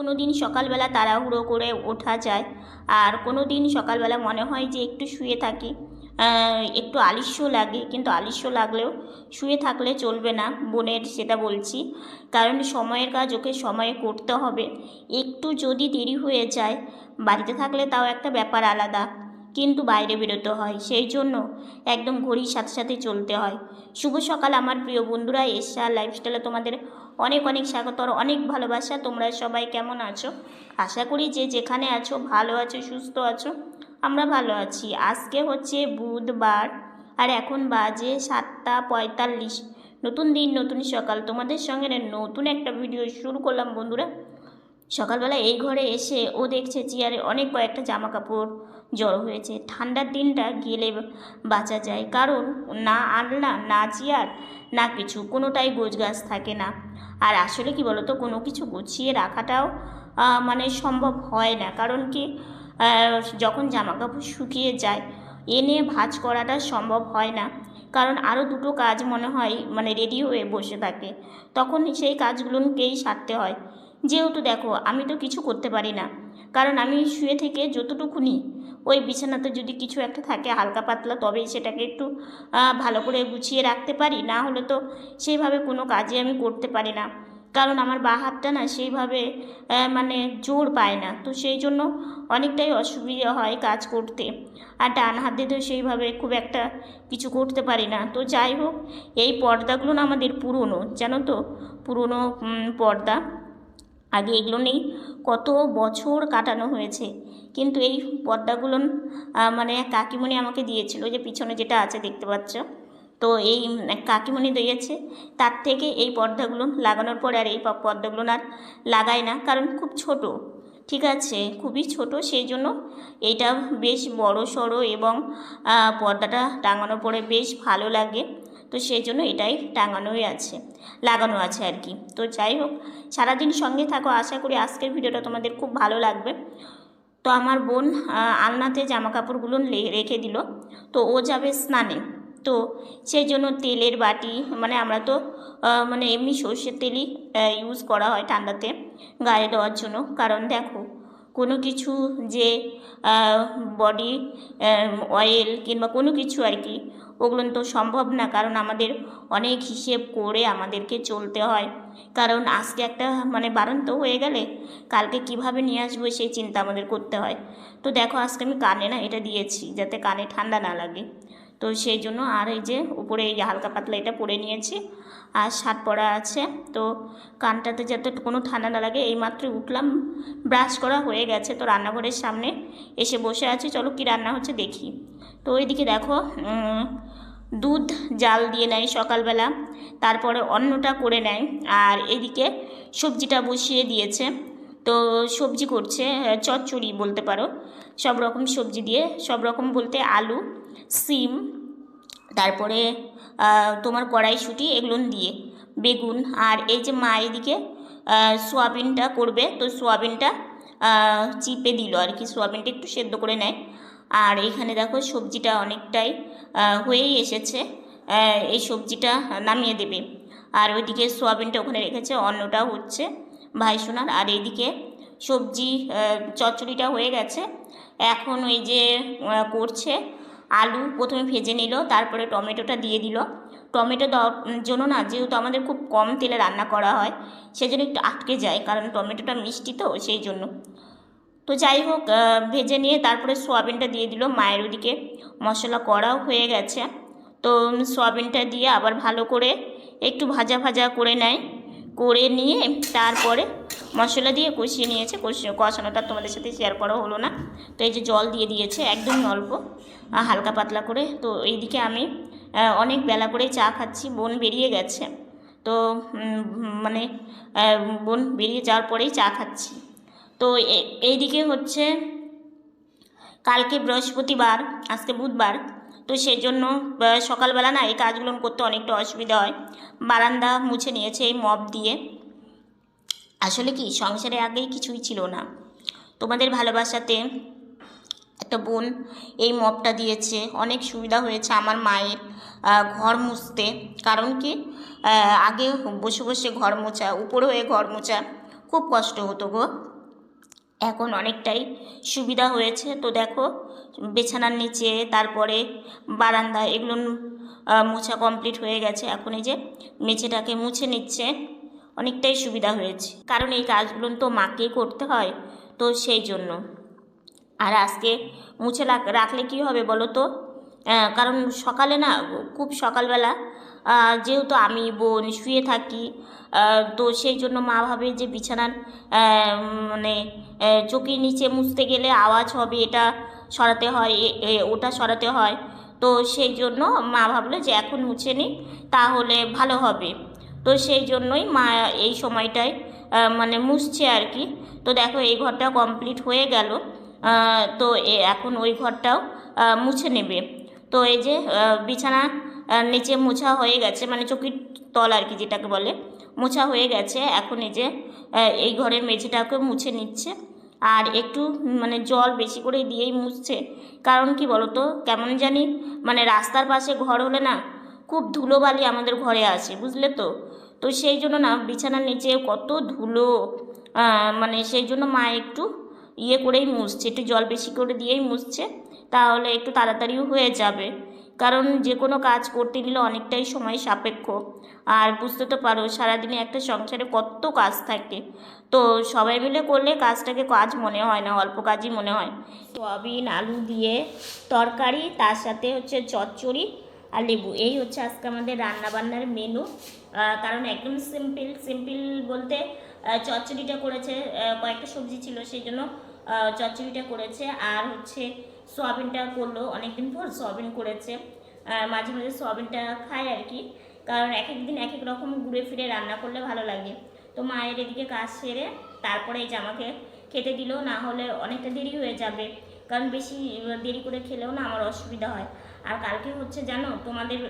কোনো দিন সকালবেলা তাড়াহুড়ো করে ওঠা যায়। আর কোনো দিন সকালবেলা মনে হয় যে একটু শুয়ে থাকি। একটু আলস্য লাগে, কিন্তু আলস্য লাগলেও শুয়ে থাকলে চলবে না বোনের সেটা বলছি। কারণ সময়ের কাজ ওকে সময়ে করতে হবে। একটু যদি দেরি হয়ে যায়, বাড়িতে থাকলে তাও একটা ব্যাপার আলাদা। কিন্তু বাইরে বেরোতে হয়, সেই জন্য একদম ঘড়ির সাথে সাথে চলতে হয়। শুভ সকাল আমার প্রিয় বন্ধুরা এসা লাইফস্টাইলে তোমাদের অনেক অনেক স্বাগত আর অনেক ভালোবাসা। তোমরা সবাই কেমন আছো? আশা করি যে যেখানে আছো ভালো আছো, সুস্থ আছো, আমরা ভালো আছি। আজকে হচ্ছে বুধবার আর এখন বাজে সাতটা পঁয়তাল্লিশ। নতুন দিন, নতুন সকাল। তোমাদের সঙ্গে নতুন একটা ভিডিও শুরু করলাম বন্ধুরা। সকালবেলা এই ঘরে এসে ও দেখছে চেয়ারে অনেক কয়েকটা জামা কাপড় জড়ো হয়েছে। ঠান্ডার দিনটা গেলে বাঁচা যায়। কারণ না আলনা, না চেয়ার, না কিছু। কোনোটাই গোছগাছ থাকে না। আর আসলে কি বলতো, কোনো কিছু গুছিয়ে রাখাটাও মানে সম্ভব হয় না। কারণ কি যখন জামা কাপড় শুকিয়ে যায়, এনে ভাজ করাটা সম্ভব হয় না। কারণ আরও দুটো কাজ মনে হয় মানে রেডি হয়ে বসে থাকে। তখন সেই কাজগুলোকেই সারতে হয়। যেহেতু দেখো, আমি তো কিছু করতে পারি না। কারণ আমি শুয়ে থেকে যতটুকুনি ওই বিছানাতে যদি কিছু একটা থাকে হালকা পাতলা, তবেই সেটাকে একটু ভালো করে গুছিয়ে রাখতে পারি। না হলে তো সেইভাবে কোনো কাজে আমি করতে পারি না। কারণ আমার বা হাতটা না সেইভাবে মানে জোর পায় না। তো সেই জন্য অনেকটাই অসুবিধা হয় কাজ করতে। আর ডান হাত দিয়ে তো সেইভাবে খুব একটা কিছু করতে পারি না। তো যাই হোক, এই পর্দাগুলো না আমাদের পুরনো, জানো তো? পুরনো পর্দা। আগে এগুলো নেই। কত বছর কাটানো হয়েছে। কিন্তু এই পর্দাগুলো মানে কাকিমণি আমাকে দিয়েছিল যে পিছনে যেটা আছে দেখতে পাচ্ছ। তো এই এক কাকিমণি দিয়েছে। তার থেকে এই পর্দাগুলো লাগানোর পরে আর এই পর্দাগুলো আর লাগায় না। কারণ খুব ছোট। ঠিক আছে, খুবই ছোট। সেই জন্য এইটা বেশ বড় সড়ো এবং পর্দাটা টাঙানোর পরে বেশ ভালো লাগে। তো সেই জন্য এটাই টাঙানোই আছে, লাগানো আছে আর কি। তো যাই হোক, সারাদিন সঙ্গে থাকো, আশা করি আজকের ভিডিওটা তোমাদের খুব ভালো লাগবে। তো আমার বোন আলনাতে জামা কাপড়গুলো রেখে দিল। তো ও যাবে স্নানে। তো সেই জন্য তেলের বাটি মানে আমরা তো মানে এমনি সর্ষের তেলই ইউজ করা হয় ঠান্ডাতে, গায়ে দেওয়ার জন্য। কারণ দেখো কোনো কিছু যে বডি অয়েল কিংবা কোনো কিছু আর কি, ওগুলো তো সম্ভব না। কারণ আমাদের অনেক হিসেব করে আমাদেরকে চলতে হয়। কারণ আজকে একটা মানে বারন্ত হয়ে গেলে কালকে কীভাবে নিয়ে আসব সেই চিন্তা আমাদের করতে হয়। তো দেখো আজকে আমি কানে না এটা দিয়েছি, যাতে কানে ঠান্ডা না লাগে। তো সেই জন্য আর এই যে উপরে এই হালকা পাতলা এটা পরে নিয়েছি। আর শার্ট পরা আছে। তো কানটাতে যাতে কোনো ঠান্ডা না লাগে, এইমাত্র উঠলাম, ব্রাশ করা হয়ে গেছে তো রান্নাঘরের সামনে এসে বসে আছি। চলো কি রান্না হচ্ছে দেখি। তো ওইদিকে দেখো দুধ জাল দিয়ে নেয় সকালবেলা, তারপরে অন্নটা করে নেয়, আর এদিকে সবজিটা বসিয়ে দিয়েছে। তো সবজি করছে, চচ্চড়ি বলতে পারো। সব রকম সবজি দিয়ে, সব রকম বলতে আলু সিম, তারপরে তোমার কড়াইশুঁটি এগুলো দিয়ে, বেগুন, আর এই যে মা এদিকে সোয়াবিনটা করবে, তো সোয়াবিনটা চিপে দিল আর কি, সোয়াবিনটা একটু সেদ্ধ করে নেয়। আর এখানে দেখো সবজিটা অনেকটাই হয়েই এসেছে এই সবজিটা নামিয়ে দেবে। আর ওইদিকে সোয়াবিনটা ওখানে রেখেছে অন্নটা হচ্ছে ভাই সোনার। আর এইদিকে সবজি চচ্চড়িটা হয়ে গেছে। এখন ওই যে করছে আলু প্রথমে ভেজে নিল, তারপরে টমেটোটা দিয়ে দিল। টমেটো দেওয়ার জন্য না যেহেতু আমাদের খুব কম তেলে রান্না করা হয়, সেজন্য একটু আটকে যায়, কারণ টমেটোটা মিষ্টি তো সেই জন্য। তো যাই হোক ভেজে নিয়ে তারপরে সোয়াবিনটা দিয়ে দিল মায়ের ওদিকে। মশলা করাও হয়ে গেছে। তো সোয়াবিনটা দিয়ে আবার ভালো করে একটু ভাজা ভাজা করে নেয়। করে নিয়ে তারপরে মশলা দিয়ে কষিয়ে নিয়েছে, কষিয়ে কষানোটা তোমাদের সাথে শেয়ার করা হলো না। তো এই যে জল দিয়ে দিয়েছে একদম অল্প হালকা পাতলা করে। তো এইদিকে আমি অনেক বেলা করে চা খাচ্ছি, বোন বেরিয়ে গেছে। তো মানে বোন বেরিয়ে যাওয়ার পরেই চা খাচ্ছি। তো এইদিকে হচ্ছে, কালকে বৃহস্পতিবার, আজকে বুধবার। তো সেজন্য সকালবেলা না এই কাজগুলো করতে অনেকটা অসুবিধা হয়। বারান্দা মুছে নিয়েছে এই মপ দিয়ে। আসলে কি, সংসারে আগেই কিছুই ছিল না। তোমাদের ভালোবাসাতে একটা বোন এই মপটা দিয়েছে। অনেক সুবিধা হয়েছে আমার মায়ের ঘর মুছতে। কারণ কি আগে বসে বসে ঘর মোছা, উপরে হয়ে ঘর মোছা খুব কষ্ট হতো গো। এখন অনেকটাই সুবিধা হয়েছে। তো দেখো, বিছানার নিচে, তারপরে বারান্দা এগুলো মোছা কমপ্লিট হয়ে গেছে। এখন এই যে মেঝেটাকে মুছে নিচ্ছে। অনেকটাই সুবিধা হয়েছে। কারণ এই কাজগুলো তো মাকেই করতে হয়, তো সেই জন্য। আর আজকে মুছে রাখলে কি হবে বলো তো? কারণ সকালে না, খুব সকালবেলা যেহেতু আমি বোন শুয়ে থাকি তো সেই জন্য মা ভাবে যে বিছানার মানে চোখের নিচে মুছতে গেলে আওয়াজ হবে, এটা সরাতে হয় ওটা সরাতে হয়। তো সেই জন্য মা ভাবলো যে এখন মুছে নিই তাহলে ভালো হবে। তো সেই জন্যই মা এই সময়টায় মানে মুছছে আর কি। তো দেখো, এই ঘরটা কমপ্লিট হয়ে গেল। তো এখন ওই ঘরটাও মুছে নেবে। তো এই যে বিছানা নিচে মোছা হয়ে গেছে মানে চকির তল আর কি যেটাকে বলে, মোছা হয়ে গেছে। এখন এই যে এই ঘরের মেঝেটাকে মুছে নিচ্ছে। আর একটু মানে জল বেশি করে দিয়েই মুছছে। কারণ কি বলতো, কেমন জানি মানে রাস্তার পাশে ঘর হলে না খুব ধুলোবালি আমাদের ঘরে আসে বুঝলে তো? তো সেই জন্য না বিছানার নিচে কত ধুলো মানে সেই জন্য মা একটু ইয়ে করেই মুছছে, একটু জল বেশি করে দিয়েই মুছছে, তাহলে একটু তাড়াতাড়িও হয়ে যাবে। কারণ যে কোনো কাজ করতে গেলে অনেকটাই সময় সাপেক্ষ। আর বুঝতে তো পারো, সারাদিনে একটা সংসারে কত কাজ থাকে। তো সবাই মিলে করলে কাজটাকে কাজ মনে হয় না, অল্প কাজই মনে হয়। সয়াবিন, আলু দিয়ে তরকারি, তার সাথে হচ্ছে চচ্চড়ি আর লেবু, এই হচ্ছে আজকে আমাদের রান্নাবান্নার মেনু কারণ একদম সিম্পল সিম্পল বলতে চচ্চড়িটা করেছে কয়েকটা সবজি ছিল সেই জন্য চচ্চড়িটা করেছে। আর হচ্ছে সোয়াবিনটা করল, অনেকদিন পর সোয়াবিন করেছে। মাঝে মাঝে সোয়াবিনটা খায় আর কি। কারণ এক এক দিন এক এক রকম ঘুরে ফিরে রান্না করলে ভালো লাগে। তো মায়ের এদিকে কাজ সেরে তারপরে এই যে আমাকে খেতে দিল, না হলে অনেকটা দেরি হয়ে যাবে। কারণ বেশি দেরি করে খেলেও না আমার অসুবিধা হয়। আর কালকে হচ্ছে জানো তোমাদের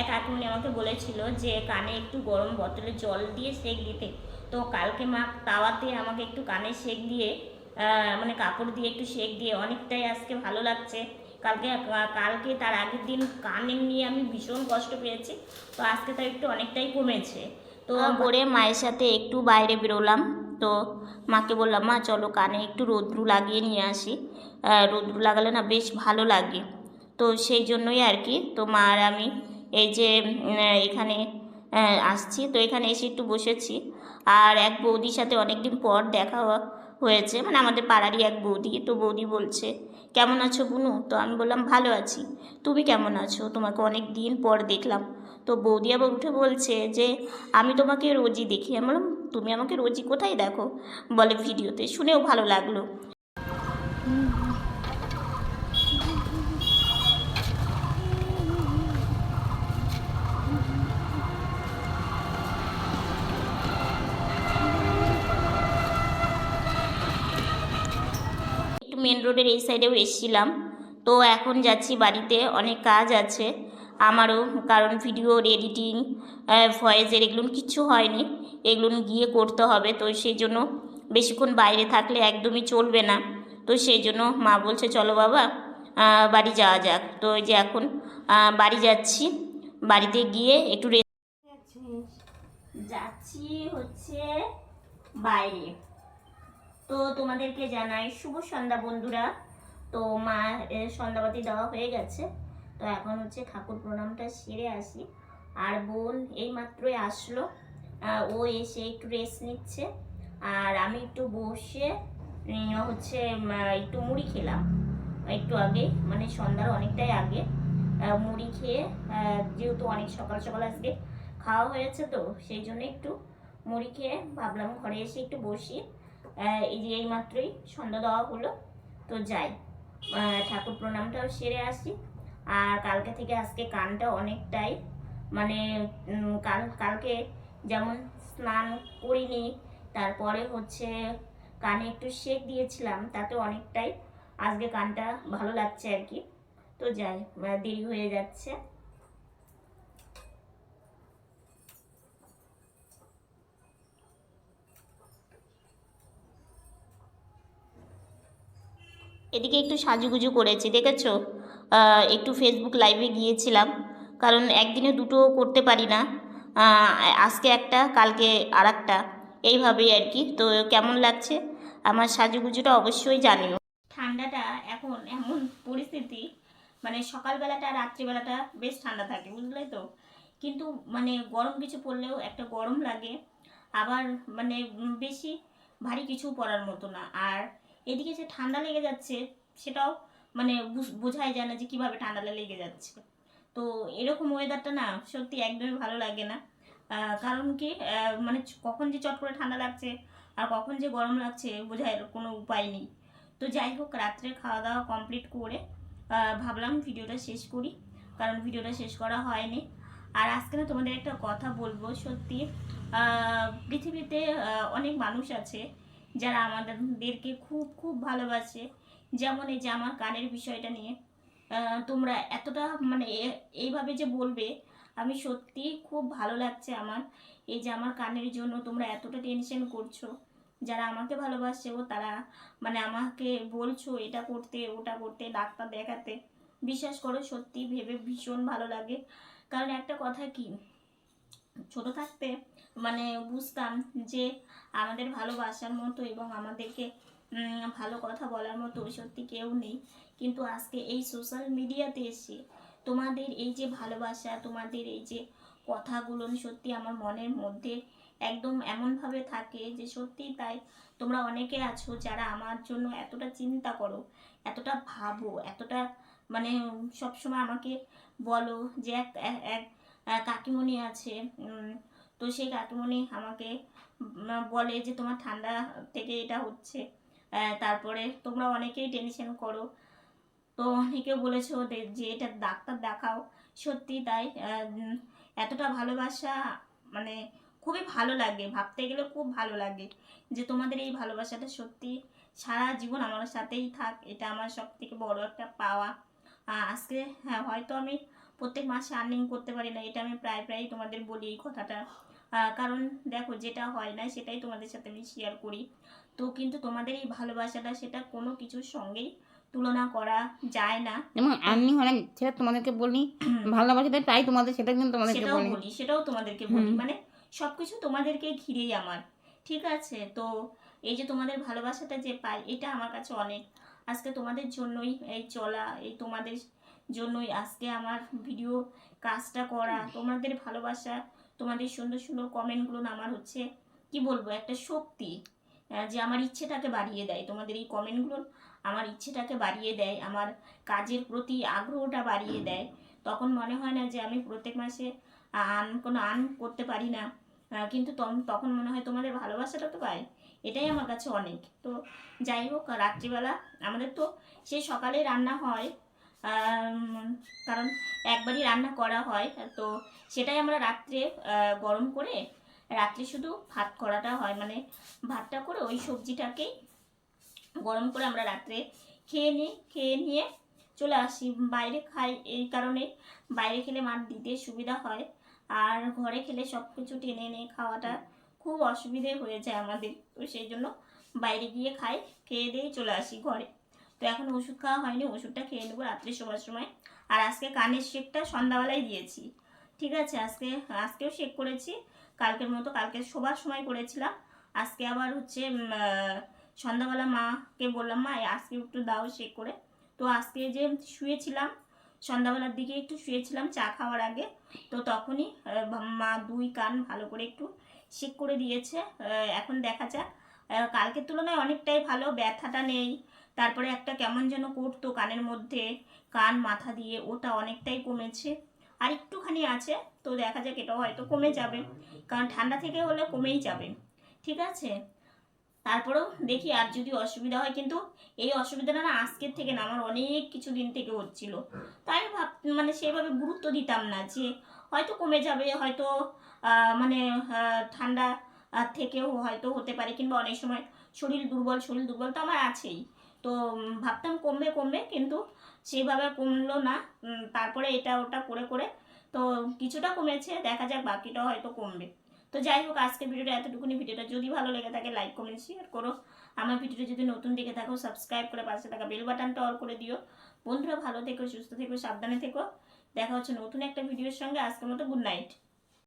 এক কাকুনি আমাকে বলেছিল যে কানে একটু গরম বোতলে জল দিয়ে সেক দিতে। তো কালকে মা তাওয়াতে আমাকে একটু কানে সেক দিয়ে মানে কাপড় দিয়ে একটু সেক দিয়ে অনেকটাই আজকে ভালো লাগছে। কালকে কালকে তার আগের দিন কানে নিয়ে আমি ভীষণ কষ্ট পেয়েছি তো আজকে তার একটু অনেকটাই কমেছে। তো করে মায়ের সাথে একটু বাইরে বেরোলাম তো মাকে বললাম মা চলো কানে একটু রোদ্রু লাগিয়ে নিয়ে আসি। রোদ্রু লাগালে না বেশ ভালো লাগে। তো সেই জন্যই আর কি। তো মা আর আমি এই যে এখানে আসছি। তো এখানে এসে একটু বসেছি। আর এক বৌদির সাথে অনেকদিন পর দেখা হয়েছে। মানে আমাদের পাড়ারই এক বৌদি। তো বৌদি বলছে, কেমন আছো বুনু? তো আমি বললাম, ভালো আছি। তুমি কেমন আছো? তোমাকে অনেক দিন পর দেখলাম। তো বৌদি আবার উঠে বলছে যে, আমি তোমাকে রোজই দেখি। আমি বললাম, তুমি আমাকে রোজই কোথায় দেখো? বলে ভিডিওতে। শুনেও ভালো লাগল একটু মেন রোডের এই সাইডেও এসেছিলাম। তো এখন যাচ্ছি বাড়িতে, অনেক কাজ আছে। আমারও, কারণ ভিডিওর এডিটিং ভয়েসের এগুলো কিচ্ছু হয়নি। এগুলো গিয়ে করতে হবে। তো সেই জন্য বেশিক্ষণ বাইরে থাকলে একদমই চলবে না। তো সেই জন্য মা বলছে, চলো বাবা বাড়ি যাওয়া যাক। তো এই যে এখন বাড়ি যাচ্ছি। বাড়িতে গিয়ে একটু রেস্ট যাচ্ছি হচ্ছে বাইরে। তো তোমাদেরকে জানাই, শুভ সন্ধ্যা বন্ধুরা। তো মা সন্ধ্যাবাতি দেওয়া হয়ে গেছে। তো এখন হচ্ছে ঠাকুর প্রণামটা সেরে আসি। আর বোন এই মাত্রই আসলো। ও এসে একটু রেস্ট নিচ্ছে। আর আমি একটু বসে হচ্ছে একটু মুড়ি খেলাম। একটু আগে মানে সন্ধ্যার অনেকটাই আগে। মুড়ি খেয়ে যেহেতু অনেক সকাল সকাল আজকে খাওয়া হয়েছে তো, সেই জন্য একটু মুড়ি খেয়ে ভাবলাম ঘরে এসে একটু বসি। এই যে এই মাত্রই সন্ধ্যা দেওয়া হলো, তো যাই। ঠাকুর প্রণামটাও সেরে আসি। আর কালকে থেকে আজকে কানটা অনেকটাই মানে কাল, কালকে যেমন স্নান করিনি, তারপরে হচ্ছে কানে একটু শেক দিয়েছিলাম, তাতে অনেকটাই আজকে কানটা ভালো লাগছে আর কি। তো যাই দেরি হয়ে যাচ্ছে। এদিকে একটু সাজুগুজু করেছি, দেখেছ? একটু ফেসবুক লাইভে গিয়েছিলাম, কারণ একদিনে দুটো করতে পারি না। আজকে একটা, কালকে আর একটা এইভাবেই আর কি। তো কেমন লাগছে? আমার সাজুগুজুটা অবশ্যই জানিও। ঠান্ডাটা এখন এমন পরিস্থিতি মানে সকালবেলাটা, রাত্রিবেলাটা বেশ ঠান্ডা থাকে, বুঝলে তো? কিন্তু মানে গরম কিছু পরলেও একটা গরম লাগে। আবার মানে বেশি ভারী কিছু পরার মতো না। আর এদিকে যে ঠান্ডা লেগে যাচ্ছে সেটাও মানে বুঝ- বোঝাই যায় না যে কীভাবে ঠান্ডাটা লেগে যাচ্ছে। তো এরকম ওয়েদারটা না সত্যি একদমই ভালো লাগে না। কারণ কি মানে কখন যে চট করে ঠান্ডা লাগছে আর কখন যে গরম লাগছে বোঝার কোনো উপায় নেই। তো যাই হোক রাত্রে খাওয়া দাওয়া কমপ্লিট করে ভাবলাম ভিডিওটা শেষ করি, কারণ ভিডিওটা শেষ করা হয়নি। আর আজকে না তোমাদের একটা কথা বলব সত্যি। পৃথিবীতে অনেক মানুষ আছে যারা আমাদেরকে খুব খুব ভালোবাসে, যেমন এই যে আমার কানের বিষয়টা নিয়ে তোমরা এতটা মানে এইভাবে যে বলবে, আমি সত্যি খুব ভালো লাগছে আমার। এই যে আমার কানের জন্য তোমরা এতটা টেনশন করছ, যারা আমাকে ভালোবাসেও তারা মানে আমাকে বলছো এটা করতে, ওটা করতে, ডাক্তার দেখাতে, বিশ্বাস করো সত্যি ভেবে ভীষণ ভালো লাগে। কারণ একটা কথা কি, ছোট থাকতে মানে বুঝতাম যে আমাদের ভালোবাসার মতো এবং আমাদেরকে ভালো কথা বলার মতো সত্যি কেউ নেই। কিন্তু আজকে এই সোশ্যাল মিডিয়াতে এসে তোমাদের এই যে ভালোবাসা, তোমাদের এই যে কথাগুলো সত্যি আমার মনের মধ্যে একদম এমনভাবে থাকে যে সত্যি তাই তোমরা অনেকে আছো যারা আমার জন্য এতটা চিন্তা করো, এতটা ভাবো, এতটা মানে সবসময় আমাকে বলো যে এক, এক- কাকিমণি আছে তো সেই কাকিমণি আমাকে বলে যে তোমার ঠান্ডা থেকে এটা হচ্ছে। তারপরে তোমরা অনেকেই টেনশন করো। তো অনেকে বলেছ যে- এটা ডাক্তার দেখাও। সত্যি তাই এতটা ভালোবাসা মানে খুবই ভালো লাগে, ভাবতে গেলে খুব ভালো লাগে যে তোমাদের এই ভালোবাসাটা সত্যি সারা জীবন আমার সাথেই থাক। এটা আমার সব থেকে বড় একটা পাওয়া। আজকে হ্যাঁ হয়তো আমি প্রত্যেক মাসে আর্নিং করতে পারি না এটা আমি প্রায় প্রায় তোমাদের বলি এই কথাটা। কারণ দেখো যেটা হয় না সেটাই তোমাদের সাথে আমি শেয়ার করি। তো কিন্তু তোমাদের এই ভালোবাসাটা সেটা কোনো কিছুর সঙ্গেই তুলনা করা যায় না। যেমন আর্নিং হয় না সেটা তোমাদেরকে বলি। ভালোবাসাটা তাই তোমাদের সেটা কিন্তু তোমাদেরকে সেটাও বলি। বলি সেটাও তোমাদেরকে বলি। মানে সবকিছু তোমাদেরকে ঘিরেই আমার ঠিক আছে? তো এই যে তোমাদের ভালোবাসাটা যে পাই এটা আমার কাছে অনেক। আজকে তোমাদের জন্যই এই চলা এই তোমাদের জন্যই আজকে আমার ভিডিও কাজটা করা। তোমাদের ভালোবাসা তোমাদের সুন্দর সুন্দর কমেন্টগুলো না আমার হচ্ছে কি বলব একটা শক্তি যে আমার ইচ্ছেটাকে বাড়িয়ে দেয়। তোমাদের এই কমেন্টগুলো আমার ইচ্ছেটাকে বাড়িয়ে দেয় আমার কাজের প্রতি আগ্রহটা বাড়িয়ে দেয়। তখন মনে হয় না যে আমি প্রত্যেক মাসে আন কোনো আন করতে পারি না। কিন্তু তখন মনে হয় তোমাদের ভালোবাসাটা তো পাই এটাই আমার কাছে অনেক। তো যাই হোক রাত্রিবেলা আমাদের তো সেই সকালে রান্না হয়। কারণ একবারই রান্না করা হয়, তো সেটাই আমরা রাত্রে গরম করে রাত্রে শুধু ভাত করাটা হয়। মানে ভাতটা করে ওই সবজিটাকেই গরম করে আমরা রাত্রে খেয়ে নিই খেয়ে নিয়ে চলে আসি। বাইরে খাই, এই কারণে বাইরে খেলে মার দিতে সুবিধা হয়। আর ঘরে খেলে সব কিছু টেনে এনে খাওয়াটা খুব অসুবিধে হয়ে যায় আমাদের। তো সেই জন্য বাইরে গিয়ে খাই, খেয়ে দিয়ে চলে আসি ঘরে। তো এখন ওষুধ খাওয়া হয়নি, ওষুধটা খেয়ে নেব রাত্রে শোবার সময়। আর আজকে কানের শেকটা সন্ধ্যাবেলায় দিয়েছি, ঠিক আছে? আজকে, আজকেও শেক করেছি, কালকের মতো কালকে শোবার সময় করেছিলাম। আজকে আবার হচ্ছে সন্ধ্যাবেলা মাকে বললাম, মা, আজকে একটু দাও শেক করে। তো আজকে যে শুয়েছিলাম, সন্ধ্যাবেলার দিকে একটু শুয়েছিলাম চা খাওয়ার আগে, তো তখনই মা দুই কান ভালো করে একটু শেক করে দিয়েছে। এখন দেখা যাক। কালকের তুলনায় অনেকটাই ভালো, ব্যথাটা নেই তারপরে একটা কেমন যেন করতো কানের মধ্যে কান মাথা দিয়ে, ওটা অনেকটাই কমেছে। আর একটুখানি আছে, তো দেখা যাক এটাও হয়তো কমে যাবে। কারণ ঠান্ডা থেকে হলে কমেই যাবে। ঠিক আছে? তারপরেও দেখি আর যদি অসুবিধা হয়, কিন্তু এই অসুবিধাটা না আজকের থেকে না, আমার অনেক কিছু দিন থেকে হচ্ছিল। তাই আমি ভাব মানে সেভাবে গুরুত্ব দিতাম না যে হয়তো কমে যাবে, হয়তো মানে ঠান্ডা থেকেও হয়তো হতে পারে, কিংবা অনেক সময় শরীর দুর্বল শরীর দুর্বল তো আমার আছেই। তো ভাবতাম কমবে কমবে, কিন্তু সেইভাবে কমলো না। তারপরে এটা ওটা করে করে তো কিছুটা কমেছে, দেখা যাক বাকিটা হয়তো কমবে। তো যাই হোক, আজকে ভিডিওটা এতটুকুনি। ভিডিওটা যদি ভালো লেগে থাকে লাইক কমেন্ট শেয়ার করো। আমার ভিডিওটা যদি নতুন দেখে থাকো সাবস্ক্রাইব করে পাশে থাকা বেল বাটনটা অল করে দিও। বন্ধুরা ভালো থেকো, সুস্থ থেকো, সাবধানে থেকো। দেখা হচ্ছে নতুন একটা ভিডিওর সঙ্গে। আজকের মতো গুড নাইট